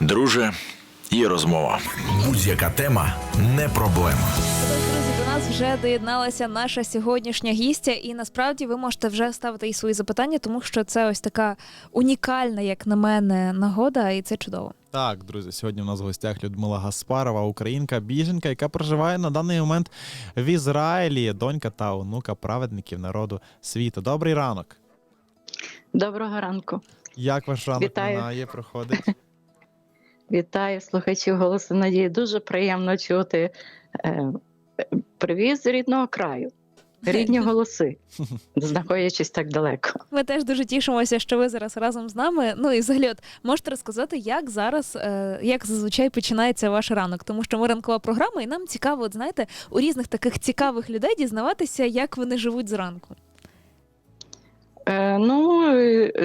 Друже, є розмова. Будь-яка тема не проблема. Друзі, до нас вже доєдналася наша сьогоднішня гістя, і насправді ви можете вже ставити і свої запитання, тому що це ось така унікальна, як на мене, нагода, і це чудово. Так, друзі, сьогодні у нас в гостях Людмила Гаспарова, українка, біженка, яка проживає на даний момент в Ізраїлі, донька та онука праведників народу світу. Добрий ранок. Доброго ранку. Як ваш ранок Вітаю. минає, проходить? Вітаю слухачів голосу надії. Дуже приємно чути е, привіз з рідного краю, рідні голоси, знаходячись так далеко. Ми теж дуже тішимося, що ви зараз разом з нами. Ну і взагалі, от можете розказати, як зараз, е, як зазвичай починається ваш ранок, тому що ми ранкова програма, і нам цікаво, от знаєте, у різних таких цікавих людей дізнаватися, як вони живуть зранку. Е, ну,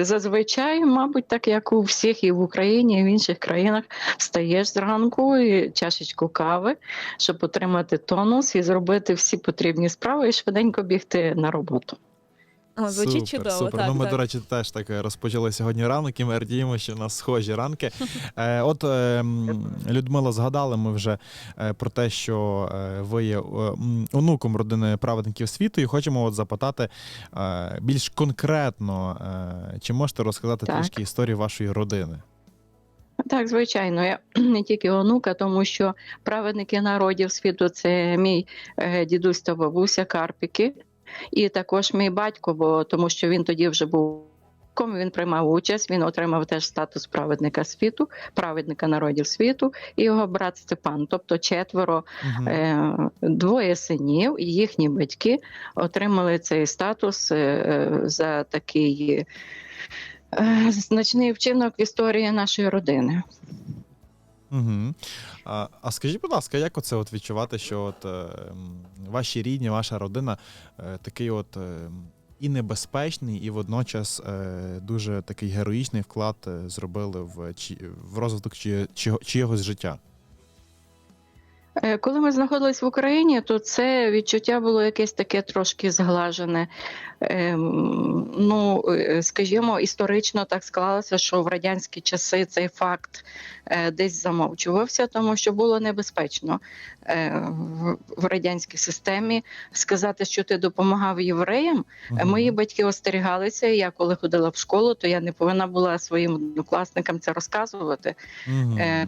зазвичай, мабуть, так як у всіх і в Україні, і в інших країнах, встаєш зранку і чашечку кави, щоб отримати тонус і зробити всі потрібні справи і швиденько бігти на роботу. О, звучить чудово. Супер. Так, ну, ми, так. до речі, теж так е, розпочали сьогодні ранок, і ми радіємо, що у нас схожі ранки. Е, от е, Людмила згадали ми вже е, про те, що ви є онуком родини праведників світу, і хочемо от запитати е, більш конкретно, е, чи можете розказати Так. трішки історію вашої родини? Так, звичайно, я не тільки онука, тому що праведники народів світу це мій дідусь та бабуся Карпіки, і також мій батько, бо тому що він тоді вже був. ком, Він приймав участь, він отримав теж статус праведника світу, праведника народів світу, і його брат Степан. Тобто четверо, Мгм. е, двоє синів і їхні батьки отримали цей статус е, е, за такий е, значний вчинок в історії нашої родини. Угу. А, а скажіть, будь ласка, як оце от відчувати, що от, е, ваші рідні, ваша родина е, такий от. Е, і небезпечний, і водночас е, дуже такий героїчний вклад е, зробили в, в розвиток чи, чи, чиєгось життя. Е, Коли ми знаходились в Україні, то це відчуття було якесь таке трошки зглажене. Ем, Ну, е, скажімо, історично так склалося, що в радянські часи цей факт е, десь замовчувався, тому що було небезпечно в- радянській системі сказати, що ти допомагав євреям. Мої батьки остерігалися. Я коли ходила в школу, то я не повинна була своїм однокласникам це розказувати.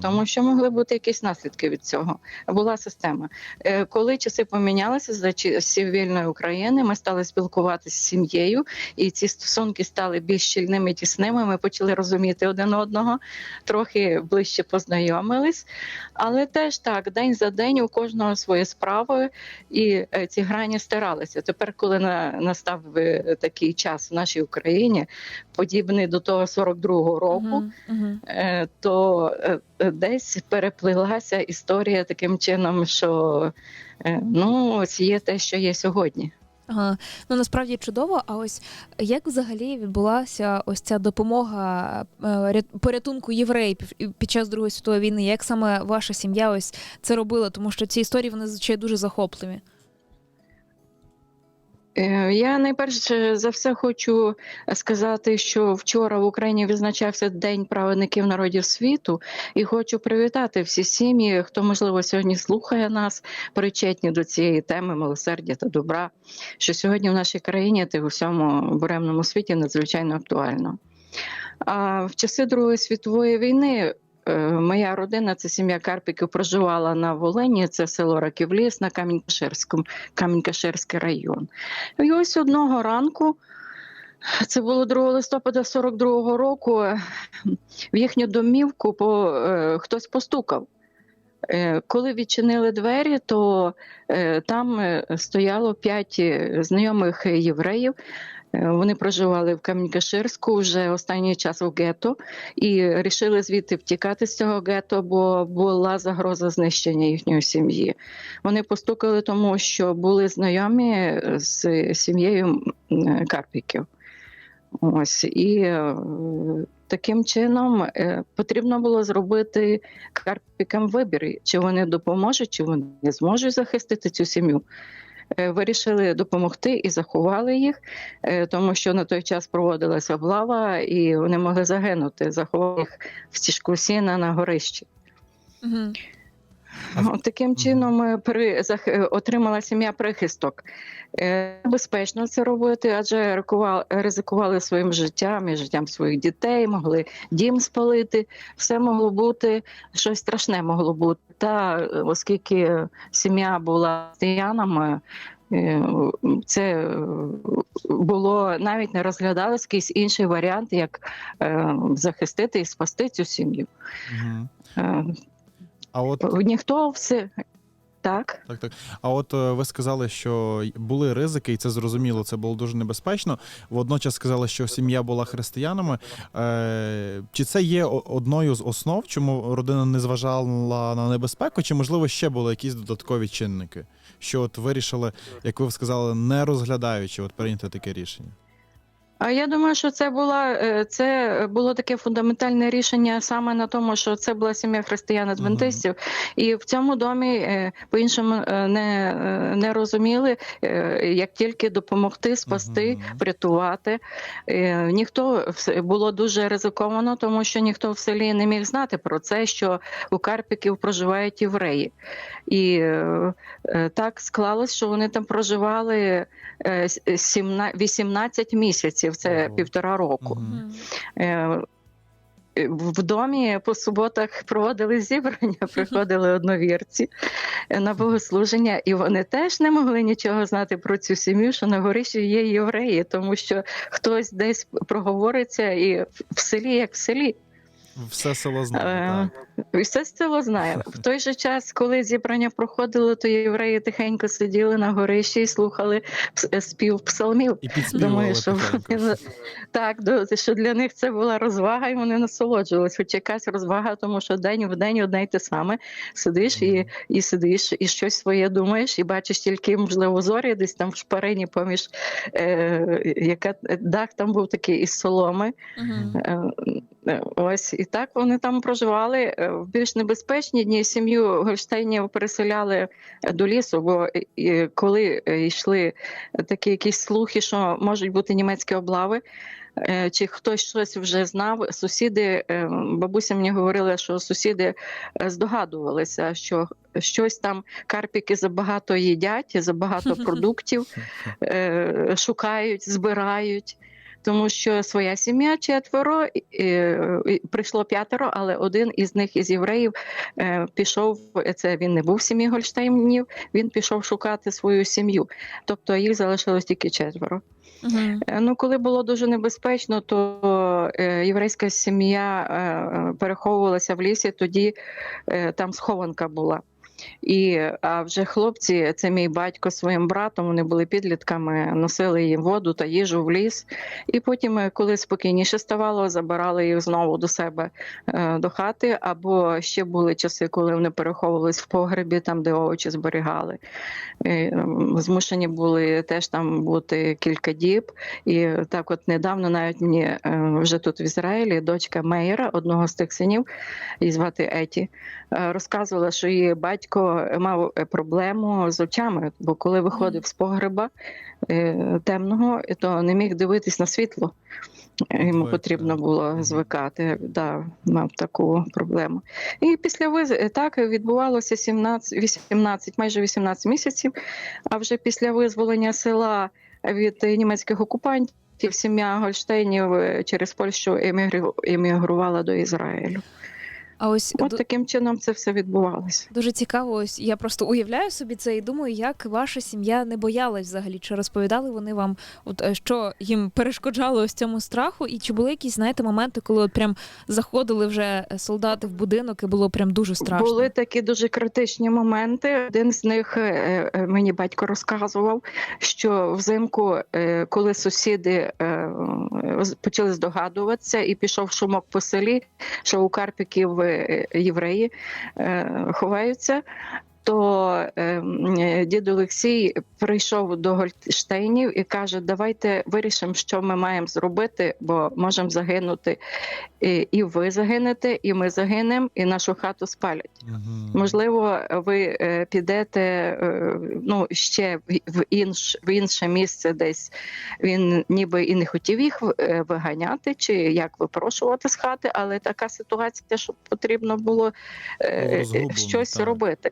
Тому що могли бути якісь наслідки від цього. Була система. Е, Коли часи помінялися за часів вільної України, ми стали спілкуватися з сім'єю, і ці стосунки стали більш щільними, тісними. Ми почали розуміти один одного, трохи ближче познайомились. Але теж так, день за день у кожного свої справи, і е, ці грані стиралися. Тепер, коли на, настав е, такий час в нашій Україні, подібний до того 42-го року. Мгм. Е, то десь переплилася історія таким чином, що е, ну ось є те, що є сьогодні. Ага. Ну насправді чудово. А ось як взагалі відбулася ось ця допомога е, порятунку євреїв під час Другої світової війни? Як саме ваша сім'я ось це робила? Тому що ці історії вони звичайно дуже захопливі. Е, Я найперше за все хочу сказати, що вчора в Україні відзначався День праведників народів світу, і хочу привітати всі сім'ї, хто можливо сьогодні слухає нас, причетні до цієї теми милосердя та добра, що сьогодні в нашій країні та в усьому буремному світі надзвичайно актуально. А в часи Другої світової війни. Е, Моя родина, це сім'я Карпіків, проживала на Волині, це село Раківліс на Камінь-Каширському, Камінь-Каширський район. І ось одного ранку, це було 2 листопада 42-го року, в їхню домівку по, е, хтось постукав. Е, Коли відчинили двері, то там стояло п'ять знайомих євреїв. Е, Вони проживали в Камінь-Каширську вже останній час в гетто і рішили звідти втікати з цього гетто, бо була загроза знищення їхньої сім'ї. Вони постукали, тому що були знайомі з сім'єю Карпіків. Ось і е, таким чином е, потрібно було зробити Карпікам вибір, чи вони допоможуть, чи вони зможуть захистити цю сім'ю. Е, вирішили допомогти і заховали їх, е, тому що на той час проводилася облава, і вони могли загинути. Заховали їх в стіжку сіна на горищі. Угу. От таким чином е, при, зах, отримала сім'я прихисток. Безпечно це робити, адже ризикували своїм життям і життям своїх дітей, могли дім спалити. Все могло бути, щось страшне могло бути. Та е, оскільки сім'я була християнами, е, це е, було навіть не розглядалось якийсь інший варіант, як захистити і спасти цю сім'ю. Е, А от Ніхто все так. Так, так. А от е, ви сказали, що були ризики, і це зрозуміло, це було дуже небезпечно. Водночас сказали, що сім'я була християнами. Е, чи це є одною з основ, чому родина не зважала на небезпеку, чи можливо ще були якісь додаткові чинники, що от вирішили, як ви сказали, не розглядаючи, от прийняти таке рішення? А я думаю, що це була е, це було таке фундаментальне рішення саме на тому, що це була сім'я християн адвентистів, і в цьому домі е, по-іншому е, не, не розуміли, як тільки допомогти, спасти, Мгм. врятувати. Е, Ніхто було дуже ризиковано, тому що ніхто в селі не міг знати про це, що у Карпіків проживають євреї. І так склалось, що вони там проживали е, с- 17 18 місяців, це Ого. півтора року. Е, В домі по суботах проводили зібрання, приходили одновірці на богослуження, і вони теж не могли нічого знати про цю сім'ю, що на горищі є євреї, тому що хтось десь проговориться і в селі, як в селі. Все село знає. Е, так. Все цього знає. В той же час, коли зібрання проходило, то євреї тихенько сиділи на горищі і слухали спів псалмів. І Думаю, що вони так, до- що для них це була розвага, і вони насолоджувалися. Хоч якась розвага, тому що день в день одне й те саме. Сидиш і, і сидиш, і щось своє думаєш, і бачиш тільки, можливо, зорі десь там в шпарині поміж е, яка дах там був такий із соломи. Е, е, Ось і так вони там проживали Е, в більш небезпечні дні. Сім'ю Гольштейнів переселяли е, до лісу, бо е, е, коли е, йшли такі якісь слухи, що можуть бути німецькі облави. е, Чи хтось щось вже знав? Сусіди, е, бабуся мені говорила, що сусіди е, здогадувалися, що щось там карпіки забагато їдять, забагато продуктів е, шукають, збирають. Тому що своя сім'я четверо і прийшло п'ятеро, але один із них із євреїв е, пішов. Це він не був в сім'ї Гольштейнів. Він пішов шукати свою сім'ю. Тобто їх залишилось тільки четверо. Угу. Ну, коли було дуже небезпечно, то е, єврейська сім'я переховувалася в лісі. Тоді там схованка була. І а вже хлопці, це мій батько своїм братом, вони були підлітками, носили їм воду та їжу в ліс. І потім, е, коли спокійніше ставало, забирали їх знову до себе е, до хати. Або ще були часи, коли вони переховувались в погребі, там де овочі зберігали. Змушені були теж там бути кілька діб. І так, от недавно, навіть мені е, вже тут в Ізраїлі, дочка Мейера, одного з тих синів, її звати Еті, розказувала, що її батько мав е, проблему з очами, бо коли виходив з погреба е, темного, то не міг дивитись на світло. Йому потрібно було звикати, да, мав таку проблему. І після виз... так відбувалося 17, 18, майже 18 місяців. А вже після визволення села від німецьких окупантів сім'я Гольштейнів е, через Польщу емігру- емігрувала до Ізраїлю. А ось От таким чином це все відбувалося. дуже цікаво. Ось я просто уявляю собі це і думаю, як ваша сім'я не боялась взагалі. Чи розповідали вони вам, от е, що їм перешкоджало ось цьому страху? І чи були якісь, знаєте, моменти, коли от прям заходили вже е, солдати в будинок і було прям дуже страшно? Були такі дуже критичні моменти. Один з них е, мені батько розказував, що взимку, коли сусіди почали здогадуватися, і пішов шумок по селі, що у Карпіків євреї е, ховаються. То е, дід Олексій прийшов до Гольштейнів і каже: Давайте вирішимо, що ми маємо зробити, бо можемо загинути. І, ви загинете, і ми загинемо, і нашу хату спалять. Мгм. Можливо, ви е, підете е, ну, ще в- інш, в інше місце десь. Він ніби і не хотів їх виганяти чи як випрошувати з хати, але така ситуація, що потрібно було щось так. робити.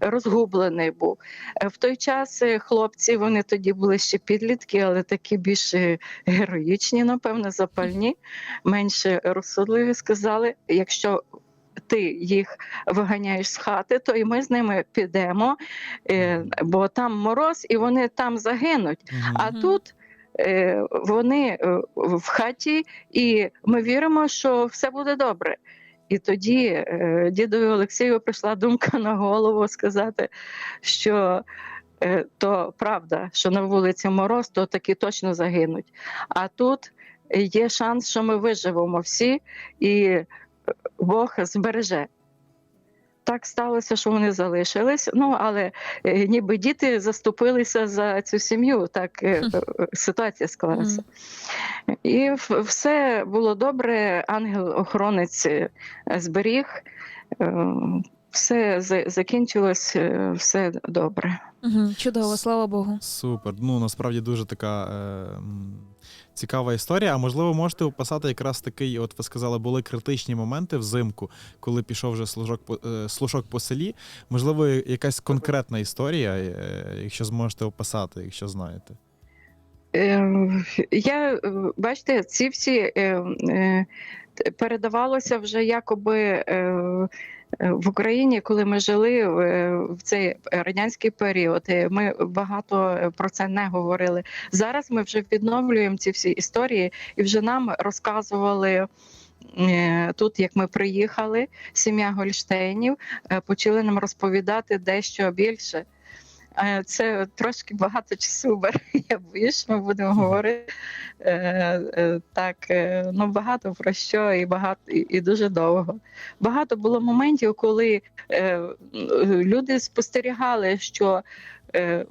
Розгублений був. Е, В той час е, хлопці, вони тоді були ще підлітки, але такі більш е, героїчні, напевно, запальні, менше розсудливі сказали, якщо ти їх виганяєш з хати, то і ми з ними підемо, бо там мороз, і вони там загинуть. А тут вони в хаті, і ми віримо, що все буде добре. І тоді е, дідові Олексію прийшла думка на голову сказати, що е, то правда, що на вулиці мороз, то таки точно загинуть. А тут є шанс, що ми виживемо всі, і е, Бог збереже. Так сталося, що вони залишились. Ну але ніби діти заступилися за цю сім'ю. Так ситуація склалася. І все було добре. Ангел-охоронець е, зберіг. Е, Все закінчилось, е, все добре. Угу. Чудово, слава Богу. Супер. Ну насправді дуже така е, цікава історія. А можливо, можете описати якраз такий, от ви сказали, були критичні моменти взимку, коли пішов вже служок по е, слушок по селі. Можливо, якась конкретна історія, е, якщо зможете описати, якщо знаєте. Е, Я е, бачите, ці всі е, е, передавалося вже якоби е, в Україні, коли ми жили в цей радянський період. Ми багато про це не говорили. Зараз ми вже відновлюємо ці всі історії, і вже нам розказували. Тут, як ми приїхали, сім'я Гольштейнів почали нам розповідати дещо більше. Е, Це трошки багато часу бере. Я боюсь, ми будемо говорити е, е, так. Ну багато про що і багато і, дуже довго. Багато було моментів, коли люди спостерігали, що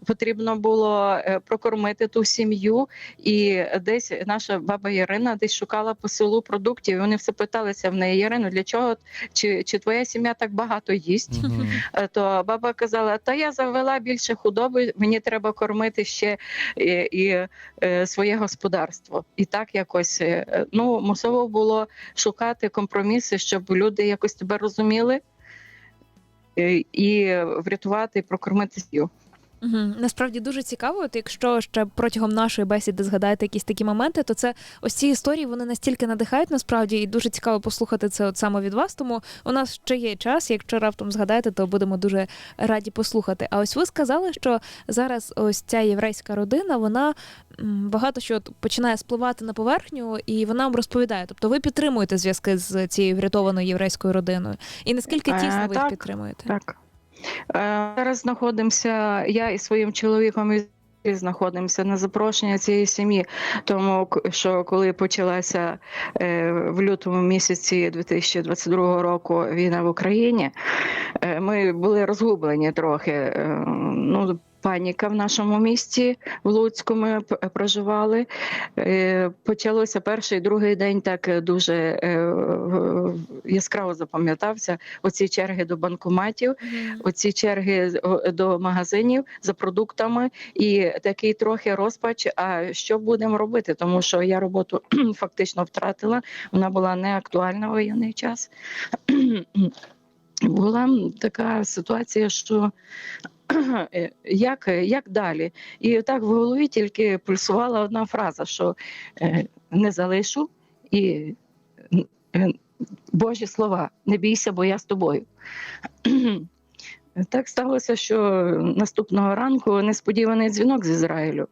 потрібно було е, прокормити ту сім'ю, і десь наша баба Ірина десь шукала по селу продуктів. і Вони все питалися в неї Ірино, для чого чи, чи твоя сім'я так багато їсть? Е, то баба казала: Та я завела більше худоби, мені треба кормити ще і, і е, своє господарство. І так якось е, ну мусово було шукати компроміси, щоб люди якось тебе розуміли. е, І врятувати, і прокормити сім'ю. Угу. Насправді дуже цікаво. От якщо ще протягом нашої бесіди згадаєте якісь такі моменти, то це ось ці історії вони настільки надихають насправді, і дуже цікаво послухати це от саме від вас. Тому у нас ще є час. Якщо раптом згадаєте, то будемо дуже раді послухати. А ось ви сказали, що зараз ось ця єврейська родина, вона багато що починає спливати на поверхню, і вона вам розповідає. Тобто ви підтримуєте зв'язки з цією врятованою єврейською родиною. І наскільки Е, тісно ви їх підтримуєте? Так. Е, Зараз знаходимося, я і своїм чоловіком знаходимося на запрошення цієї сім'ї, тому що коли почалася е, в лютому місяці 2022 року війна в Україні, е, ми були розгублені трохи. Ну, паніка в нашому місті в Луцьку ми проживали. Е, Почалося перший, другий день так е, дуже е, яскраво запам'ятався оці черги до банкоматів оці черги до магазинів за продуктами і такий трохи розпач. А що будемо робити? Тому що я роботу фактично втратила. Вона була не актуальна в воєнний час. Була така ситуація, що як, як далі? І так в голові тільки пульсувала одна фраза: що е, не залишу і е, Божі слова, не бійся, бо я з тобою. Так сталося, що наступного ранку несподіваний дзвінок з Ізраїлю.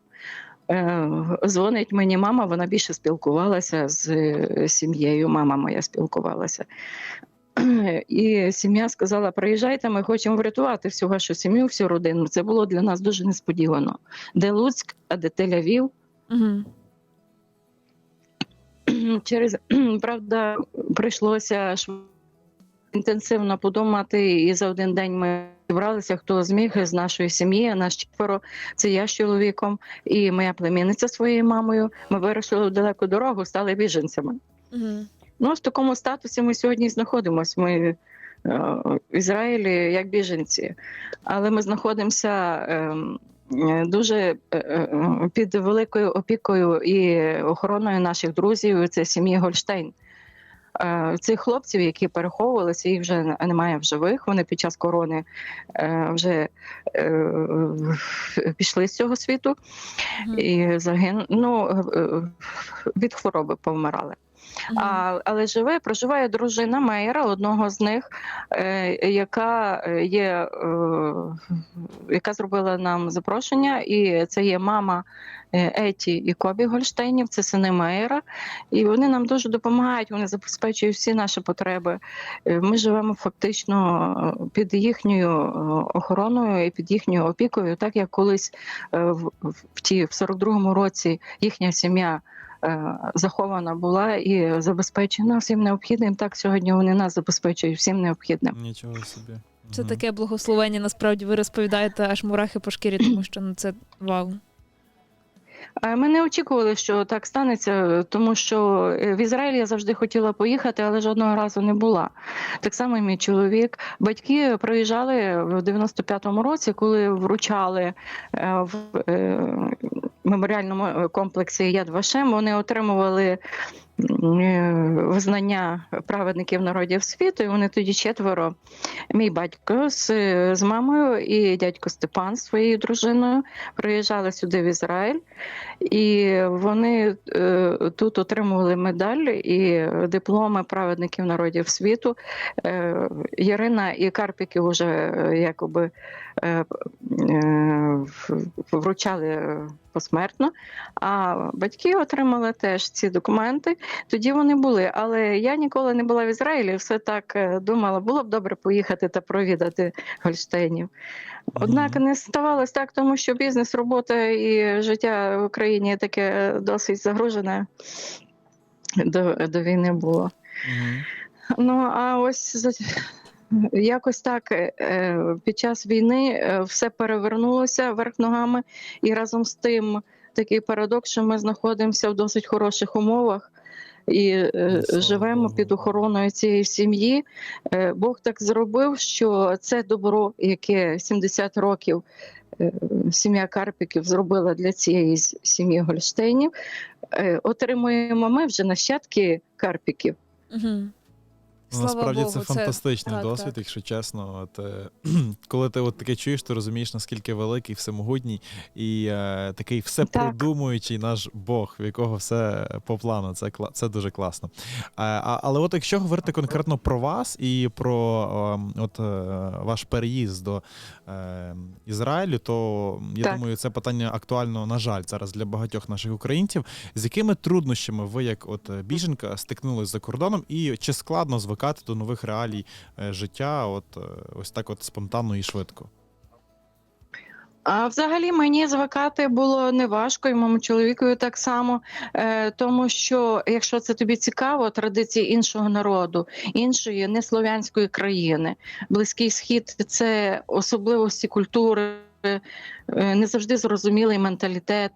Е, Дзвонить мені мама, вона більше спілкувалася з е, сім'єю. Мама моя спілкувалася. І сім'я сказала: приїжджайте, ми хочемо врятувати всю вашу сім'ю, всю родину. Це було для нас дуже несподівано. Де Луцьк, а де Тель-Авів. Мгм. Через правда, прийшлося інтенсивно подумати, і за один день ми зібралися, хто зміг з нашої сім'ї, наш четверо, це я з чоловіком і моя племінниця своєю мамою. Ми вирішили в далеку дорогу, стали біженцями. Угу. Ну, в такому статусі ми сьогодні знаходимося. Ми е, в Ізраїлі як біженці, але ми знаходимося ем, дуже е, е, під великою опікою і охороною наших друзів. Це сім'ї Гольштейн. Цих хлопців, які переховувалися, їх вже немає в живих. Вони під час корони вже пішли з цього світу і загин... ну, від хвороби повмирали. А, але живе, проживає дружина Мейера, одного з них, е, яка е, є, е, яка зробила нам запрошення, і це є мама е, Еті і Кобі Гольштейнів, це сини Мейера. І вони нам дуже допомагають, вони забезпечують всі наші потреби. Е, Ми живемо фактично під їхньою охороною і під їхньою опікою, так як колись в, в, в в 42-му році їхня сім'я захована була і забезпечена всім необхідним. Так сьогодні вони нас забезпечують всім необхідним. Нічого собі. Це таке благословення. Насправді ви розповідаєте аж мурахи по шкірі, тому що ну це вау. Е, Ми не очікували, що так станеться, тому що е, в Ізраїль я завжди хотіла поїхати, але жодного разу не була. Так само і мій чоловік. Батьки приїжджали в 95-му році, коли вручали е, в е, меморіальному е, комплексі Яд Вашем. Вони отримували е, визнання праведників народів світу. І вони тоді четверо. Мій батько з, з мамою і дядько Степан з своєю дружиною приїжджали сюди в Ізраїль. І вони е, тут отримували медаль і дипломи праведників народів світу. Ярина і Карпіки вже якоби вручали посмертно, а батьки отримали теж ці документи. Тоді вони були. Але я ніколи не була в Ізраїлі, все так е, думала, було б добре поїхати та провідати Гольштейнів. Однак не ставалось так, тому що бізнес, робота і життя в Україні таке досить загружене до, до війни було. Ну а ось якось так е, під час війни е, все перевернулося вверх ногами, і разом з тим такий парадокс, що ми знаходимося в досить хороших умовах. І е, Слава живемо Богу. під охороною цієї сім'ї. Е, Бог так зробив, що це добро, яке 70 років е, сім'я Карпіків зробила для цієї сім'ї Гольштейнів, е, отримуємо ми вже нащадки Карпіків. Угу. Ну, Насправді Богу, це фантастичний так, досвід, так. якщо чесно. От, е, коли ти от таке чуєш, ти розумієш, наскільки великий, всемогутній і е, такий все Так. наш Бог, в якого все по плану. Це це дуже класно. Е, а, але от якщо говорити конкретно про вас і про ем, от, е, ваш переїзд до е, Ізраїлю, то я Так. думаю, це питання актуально, на жаль, зараз для багатьох наших українців. З якими труднощами ви, як от е, біженка, стикнулись за кордоном, і чи складно звикати до нових реалій е, життя, от е, ось так, от спонтанно і швидко? А взагалі мені звикати було неважко, і моєму чоловікові так само, е, тому що якщо це тобі цікаво, традиції іншого народу, іншої неслов'янської країни, близький схід це особливості культури. Е, Не завжди зрозумілий менталітет.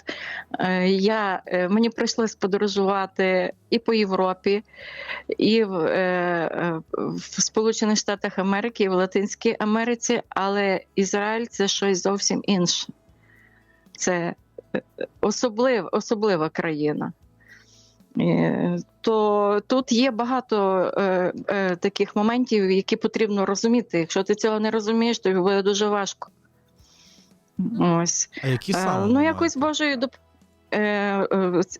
Е, Я, е, мені прийшлось подорожувати і по Європі, і в, в Сполучених Штатах Америки, і в Латинській Америці, але Ізраїль це щось зовсім інше. Це особлив, особлива країна. То тут є багато е, е, таких моментів, які потрібно розуміти. Якщо ти цього не розумієш, то буде дуже важко. Ось. А які Е, саме? Ну, якось Божої доп... Е,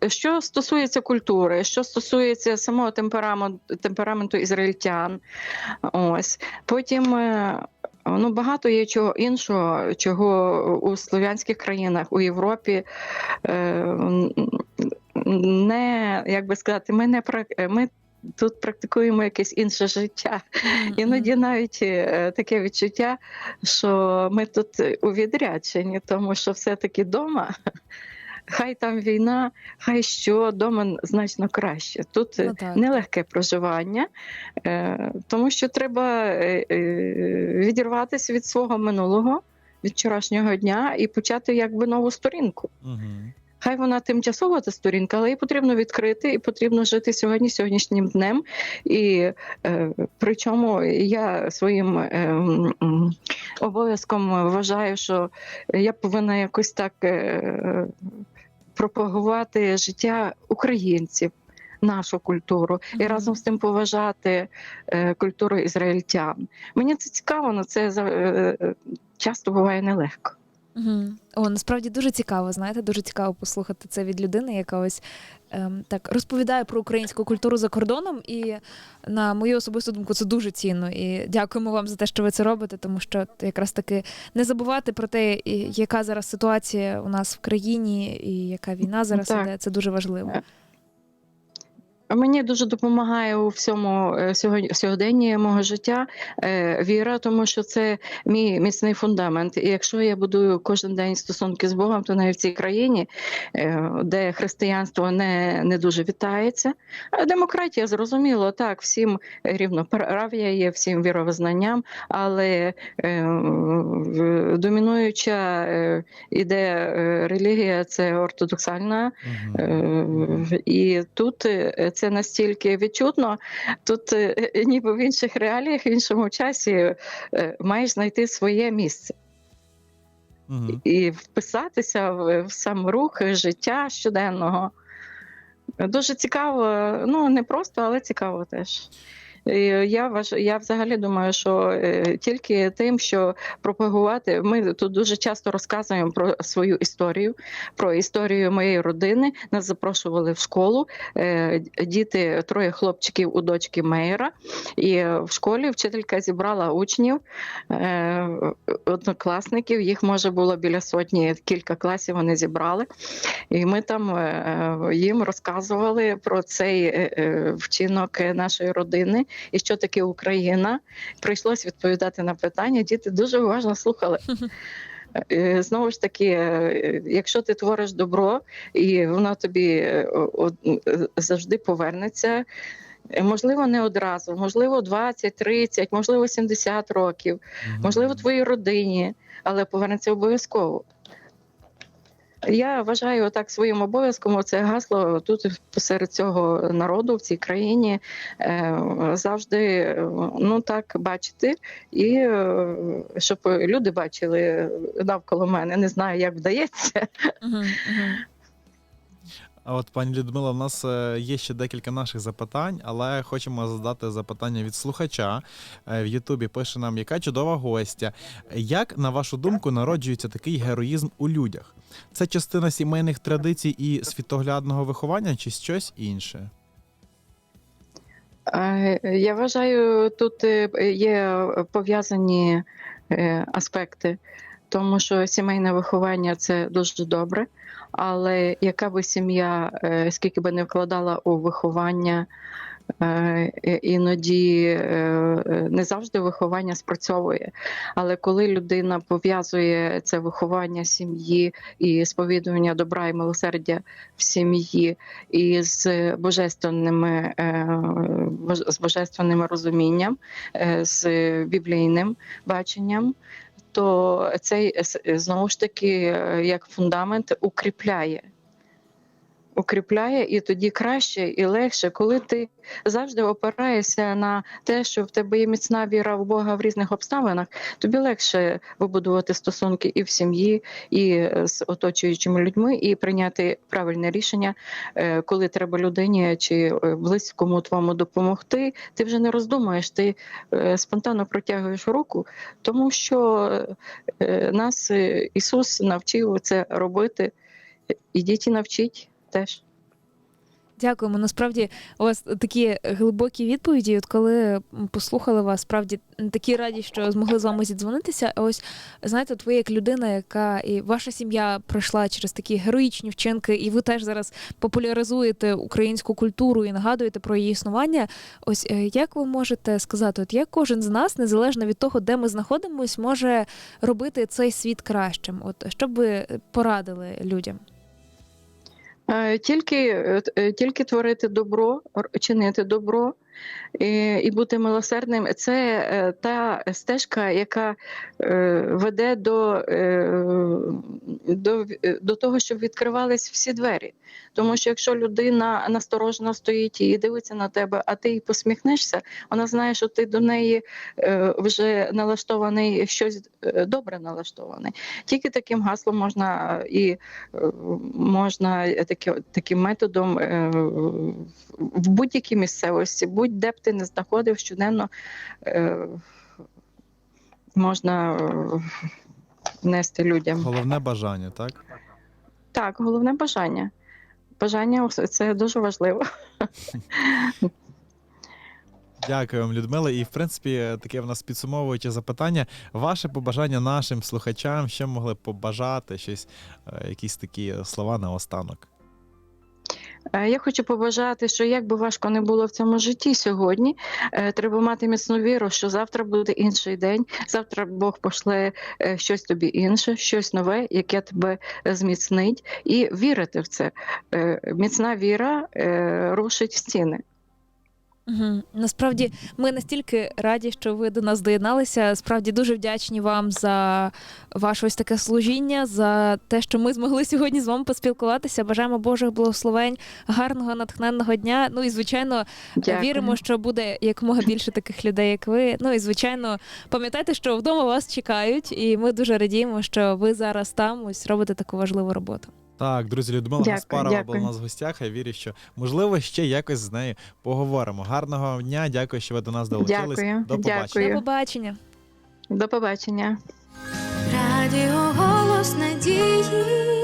е, Що стосується культури, що стосується самого темпераменту, темпераменту ізраїльтян, ось потім е, ну, багато є чого іншого, чого у слов'янських країнах, у Європі е, не як би сказати, ми не ми тут практикуємо якесь інше життя. Іноді навіть е, таке відчуття, що ми тут у відрядженні, тому що все-таки вдома хай там війна, хай що вдома значно краще. Тут Ну, нелегке проживання, е, тому що треба е, відірватися від свого минулого, від вчорашнього дня і почати якби нову сторінку. Угу. Хай вона тимчасова та сторінка, але її потрібно відкрити, і потрібно жити сьогодні, сьогоднішнім днем. І е, причому я своїм е, обов'язком вважаю, що я повинна якось так е, пропагувати життя українців. Нашу культуру і Мгм. разом з тим поважати е, культуру ізраїльтян. Мені це цікаво, але це е, е, часто буває нелегко. Угу. О, насправді дуже цікаво, знаєте, дуже цікаво послухати це від людини, яка ось ем, так розповідає про українську культуру за кордоном. І на мою особисту думку, це дуже цінно. І дякуємо вам за те, що ви це робите, тому що якраз таки не забувати про те, яка зараз ситуація у нас в країні, і яка війна зараз Так. іде. Це дуже важливо. Мені дуже допомагає у всьому е, сьогоденні мого життя е, віра, тому що це мій міцний фундамент. І якщо я будую кожен день стосунки з Богом, то навіть в цій країні, е, де християнство не, не дуже вітається, а демократія зрозуміло, так, всім рівноправ'я є, всім віровизнанням, але домінуюча іде е, релігія це ортодоксальна. Угу. І тут е, це настільки відчутно, тут е, е, ніби в інших реаліях, в іншому часі е, маєш знайти своє місце Угу. і вписатися в, в сам рух життя щоденного. Дуже цікаво, ну не просто, але цікаво теж. І Я вваж... я взагалі думаю, що е, тільки тим, що пропагувати, ми тут дуже часто розказуємо про свою історію, про історію моєї родини. Нас запрошували в школу. Е, діти, троє хлопчиків у дочки Мейера. І в школі вчителька зібрала учнів, е, однокласників. Їх може було біля сотні, кілька класів вони зібрали. І ми там е, їм розказували про цей е, е, вчинок нашої родини і що таке Україна. Прийшлось відповідати на питання. Діти дуже уважно слухали. Е, Знову ж таки, е, якщо ти твориш добро, і воно тобі е, завжди повернеться. Можливо, не одразу, можливо, 20, 30, можливо, 70 років, можливо, твоїй родині, але повернеться обов'язково. Я вважаю так своїм обов'язком це гасло тут посеред цього народу в цій країні е, завжди ну так бачити, і е, щоб люди бачили навколо мене. Не знаю, як вдається. Угу, угу. А от пані Людмила, в нас е, є ще декілька наших запитань, але хочемо задати запитання від слухача. Е, В Ютубі пише нам, яка чудова гостя. Як, на вашу думку, народжується такий героїзм у людях? Це частина сімейних традицій і світоглядного виховання, чи щось інше? Я вважаю, тут е, є пов'язані аспекти, тому що сімейне виховання це дуже добре, але яка би сім'я, е, скільки би не вкладала у виховання, е, іноді е, не завжди виховання спрацьовує. Але коли людина пов'язує це виховання сім'ї і сповідування добра і милосердя в сім'ї і з божественними з божественним розумінням, з біблійним баченням, то цей е, знову ж таки е, як фундамент укріпляє. Укріпляє і тоді краще і легше, коли ти завжди опираєшся на те, що в тебе є міцна віра в Бога в різних обставинах, тобі легше вибудувати стосунки і в сім'ї, і е, з оточуючими людьми, і прийняти правильне рішення, е, коли треба людині чи е, близькому твоєму допомогти. Ти вже не роздумуєш, ти спонтанно протягуєш руку, тому що нас Ісус навчив це робити. І навчіть теж. Дякуємо. Насправді у вас такі глибокі відповіді. От коли послухали вас, справді такі раді, що змогли з вами зідзвонитися. А ось знаєте, от ви як людина, яка і ваша сім'я пройшла через такі героїчні вчинки, і ви теж зараз популяризуєте українську культуру і нагадуєте про її існування. Ось е, як ви можете сказати, от як кожен з нас, незалежно від того, де ми знаходимось, може робити цей світ кращим? От що б ви порадили людям? Е, Тільки, е, е, тільки творити добро, чинити добро і, бути милосердним це е, та стежка, яка е, веде до, е, до, до того, щоб відкривались всі двері. Тому що якщо людина насторожено стоїть і дивиться на тебе, а ти їй посміхнешся, вона знає, що ти до неї вже налаштований щось добре налаштований. Тільки таким гаслом можна і можна такі, таким методом в будь-якій місцевості, будь-де б ти не знаходив щоденно е, можна е, нести людям. Головне бажання, так? Так, головне бажання. Бажання це дуже важливо. Дякую вам, Людмила. І в принципі, таке в нас підсумовуюче запитання. Ваше побажання нашим слухачам, що могли б побажати, щось, е, якісь такі слова наостанок. Е, Я хочу побажати, що як би важко не було в цьому житті сьогодні, е, треба мати міцну віру, що завтра буде інший день. Завтра Бог пошле е, щось тобі інше, щось нове, яке тебе зміцнить, і вірити в це. Е, Міцна віра рушить в стіни. Угу. Насправді ми настільки раді, що ви до нас доєдналися. Справді дуже вдячні вам за ваше ось таке служіння, за те, що ми змогли сьогодні з вами поспілкуватися. Бажаємо Божих благословень, гарного натхненного дня. Ну і звичайно, Дякую. віримо, що буде якомога більше таких людей, як ви. Ну і звичайно, пам'ятайте, що вдома вас чекають, і ми дуже радіємо, що ви зараз там ось робите таку важливу роботу. Так, друзі, Людмила Дякую, Гаспарова була у нас в гостях. Я вірю, що можливо ще якось з нею поговоримо. Гарного дня, дякую, що ви до нас долучились. Дякую, До побачення. дякую. До побачення. До побачення. Радіо голос надії.